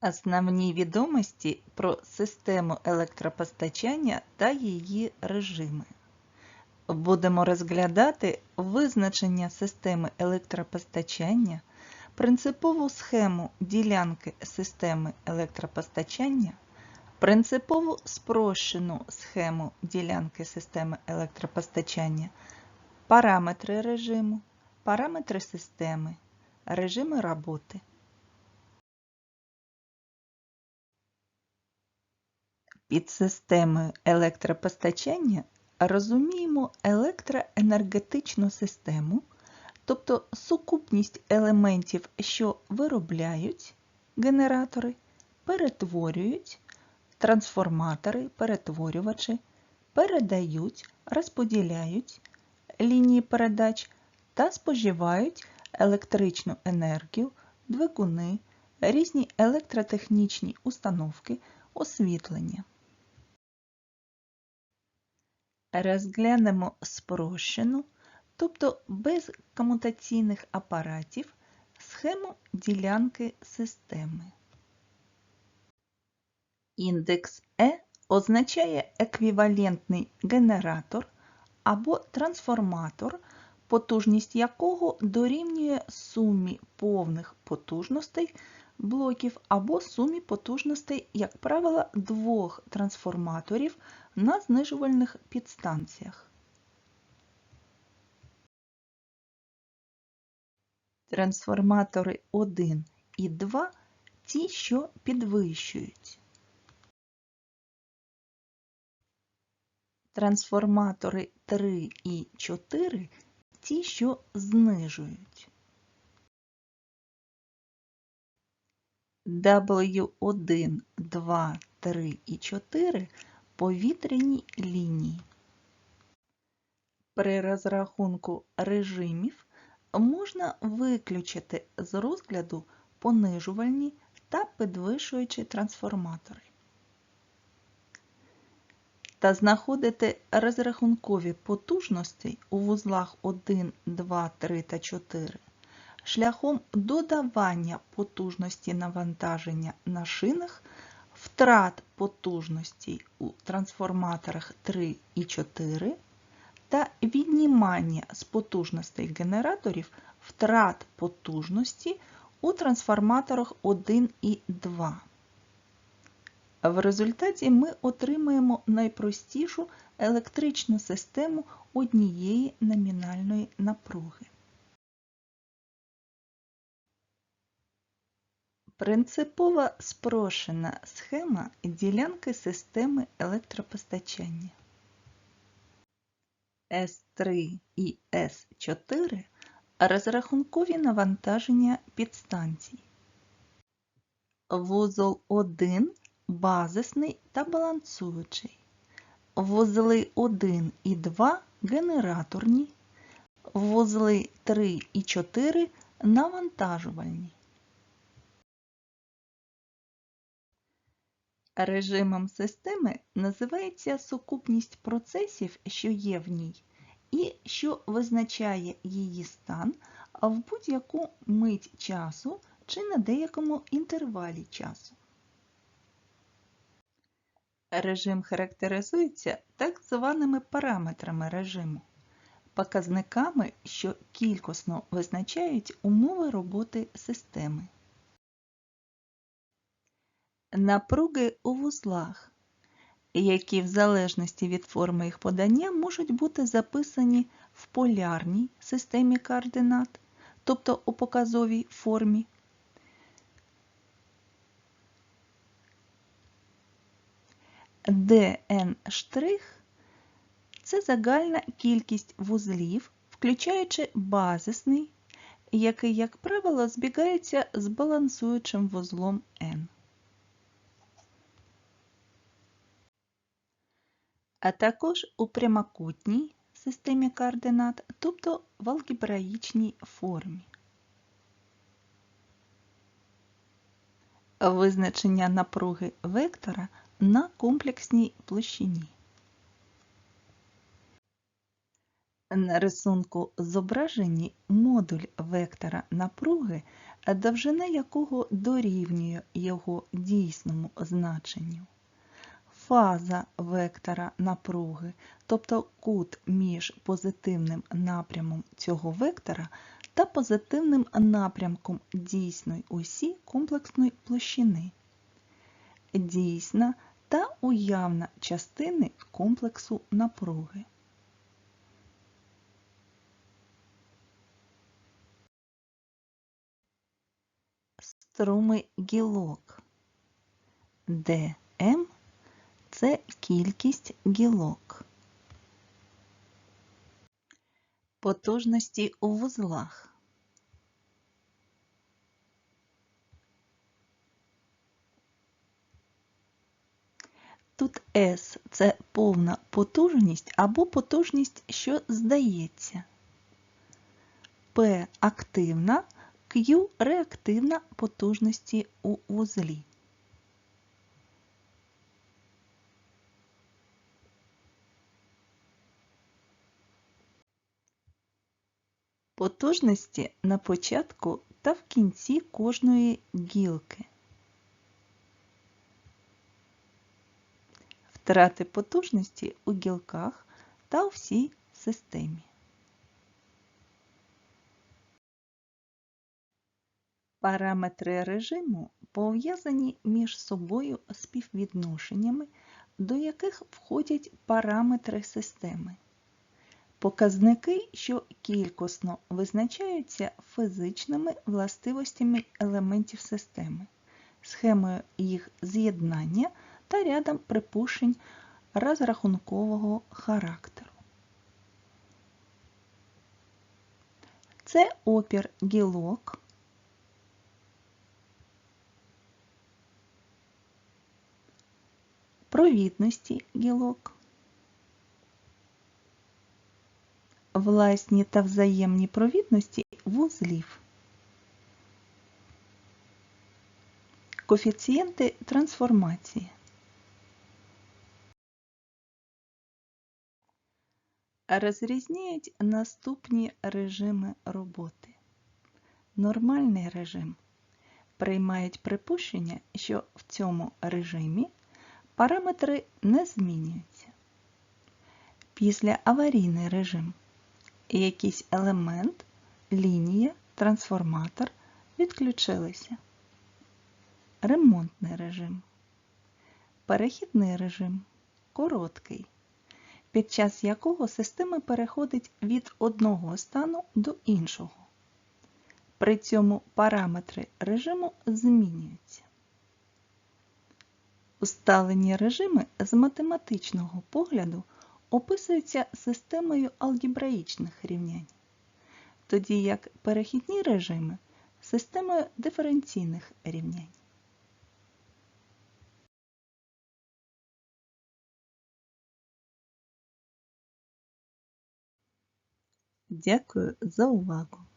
Основні відомості про систему електропостачання та її режими. Будемо розглядати визначення системи електропостачання, принципову схему ділянки системи електропостачання, принципову спрощену схему ділянки системи електропостачання, параметри режиму, параметри системи, режими роботи. Під системою електропостачання розуміємо електроенергетичну систему, тобто сукупність елементів, що виробляють генератори, перетворюють трансформатори, перетворювачі, передають, розподіляють лінії передач та споживають електричну енергію, двигуни, різні електротехнічні установки, освітлення. Розглянемо спрощену, тобто без комутаційних апаратів, схему ділянки системи. Індекс Е означає еквівалентний генератор або трансформатор, потужність якого дорівнює сумі повних потужностей блоків або сумі потужностей, як правило, двох трансформаторів на знижувальних підстанціях. Трансформатори 1 і 2 ті, що підвищують. Трансформатори 3 і 4 ті, що знижують. W1, 2, 3 і 4 повітряні лінії. При розрахунку режимів можна виключити з розгляду понижувальні та підвищуючі трансформатори та знаходити розрахункові потужності у вузлах 1, 2, 3 та 4 шляхом додавання потужності навантаження на шинах, втрат потужності у трансформаторах 3 і 4 та віднімання з потужностей генераторів втрат потужності у трансформаторах 1 і 2. В результаті ми отримаємо найпростішу електричну систему однієї номінальної напруги. Принципова спрощена схема ділянки системи електропостачання. С3 і С4 розрахункові навантаження підстанцій. Вузол 1 базисний та балансуючий. Вузли 1 і 2 генераторні, вузли 3 і 4 навантажувальні. Режимом системи називається сукупність процесів, що є в ній, і що визначає її стан в будь-яку мить часу чи на деякому інтервалі часу. Режим характеризується так званими параметрами режиму, показниками, що кількісно визначають умови роботи системи. Напруги у вузлах, які в залежності від форми їх подання можуть бути записані в полярній системі координат, тобто у показовій формі. ДН' це загальна кількість вузлів, включаючи базисний, який, як правило, збігається з балансуючим вузлом N. а також у прямокутній системі координат, тобто в алгебраїчній формі. Визначення напруги вектора на комплексній площині. На рисунку зображені модуль вектора напруги, довжина якого дорівнює його дійсному значенню. Фаза вектора напруги, тобто кут між позитивним напрямом цього вектора та позитивним напрямком дійсної осі комплексної площини. Дійсна та уявна частини комплексу напруги. Струми гілок. ДМ це кількість гілок. Потужності у вузлах. Тут S це повна потужність або потужність, що здається. P активна, Q реактивна потужності у вузлі. Потужності на початку та в кінці кожної гілки. Втрати потужності у гілках та у всій системі. Параметри режиму пов'язані між собою співвідношеннями, до яких входять параметри системи. Показники, що кількосно визначаються фізичними властивостями елементів системи, схемою їх з'єднання та рядом припущень розрахункового характеру. Це опір гілок, провідності гілок, власні та взаємні провідності вузлів, коефіцієнти трансформації. Розрізняють наступні режими роботи. Нормальний режим приймають припущення, що в цьому режимі параметри не змінюються. Після аварійний режим якийсь елемент, лінія, трансформатор відключилися. Ремонтний режим. Перехідний режим короткий, під час якого система переходить від одного стану до іншого. При цьому параметри режиму змінюються. Усталені режими з математичного погляду описуються системою алгебраїчних рівнянь, тоді як перехідні режими системою диференційних рівнянь. Дякую за увагу!